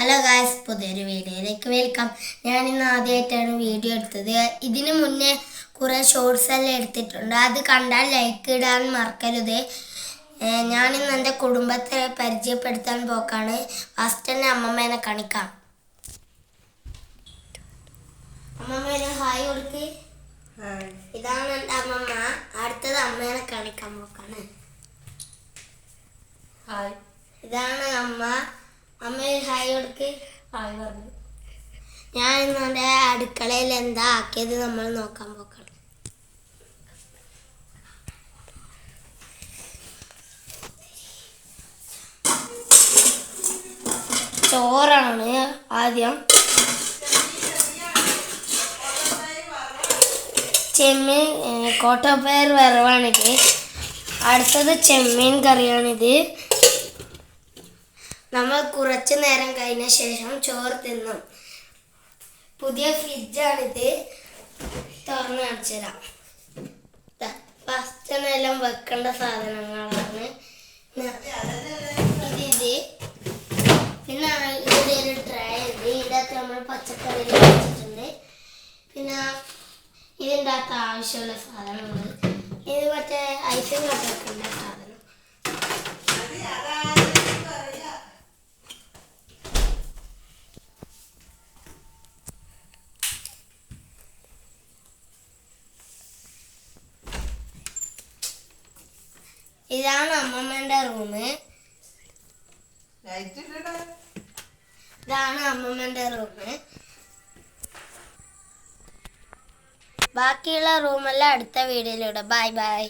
Hello guys പുതിയൊരു വീഡിയോയിലേക്ക് welcome ഞാൻ ഇന്ന് ആദ്യമായിട്ടാണ് വീഡിയോ എടുത്തത്. ഇതിനു മുന്നേ കുറേ ഷോർട്സ് എല്ലാം എടുത്തിട്ടുണ്ട്. അത് കണ്ടാൽ ലൈക്ക് ഇടാൻ മറക്കരുത്. ഞാൻ ഞാനിന്ന് എന്റെ കുടുംബത്തെ പരിചയപ്പെടുത്താൻ പോക്കാണ്. ഫസ്റ്റ് തന്നെ അമ്മമ്മേനെ കാണിക്കാം. അമ്മമ്മേനെ ഹായ് കൊടുക്ക്. ഇതാണ് എന്റെ അമ്മമ്മ. അടുത്തത് അമ്മേനെ കാണിക്കാൻ പോക്കാണ്. ഹായ് ഇതാണ് അമ്മ. അമ്മ ഒരു ഹായ് കൊടുക്ക്. ഹായ് പറഞ്ഞു. ഞാൻ ഇന്ന് അടുക്കളയിൽ എന്താ ആക്കിയത് നമ്മൾ നോക്കാൻ പോക്കണം. ചോറാണ് ആദ്യം. ചെമ്മീൻ കോട്ടപ്പയർ വറവാണിത്. അടുത്തത് ചെമ്മീൻ കറിയാണിത്. നമ്മൾ കുറച്ചു നേരം കഴിഞ്ഞ ശേഷം ചോറ് തിന്നും. പുതിയ ഫ്രിഡ്ജാണിത്. തുറന്നു കാണിച്ചു തരാം. ഫസ്റ്റ് എല്ലാം വെക്കേണ്ട സാധനങ്ങളാണ്. ഇത്. പിന്നെ ഇവിടെ ഒരു ട്രേ ഉണ്ട്. ഇതിനകത്ത് നമ്മൾ പച്ചക്കറി വെച്ചിട്ടുണ്ട്. പിന്നെ ഇതിന്റെ അകത്ത് ആവശ്യമുള്ള സാധനങ്ങൾ. ഇത് മറ്റേ ഐസിങ് വെക്കേണ്ട സാധനം ഇതാണ് അമ്മമ്മന്റെ റൂം ഇതാണ് അമ്മമ്മന്റെ റൂം ബാക്കിയുള്ള റൂമെല്ലാം അടുത്ത വീഡിയോയിലൂടെ ബൈ ബൈ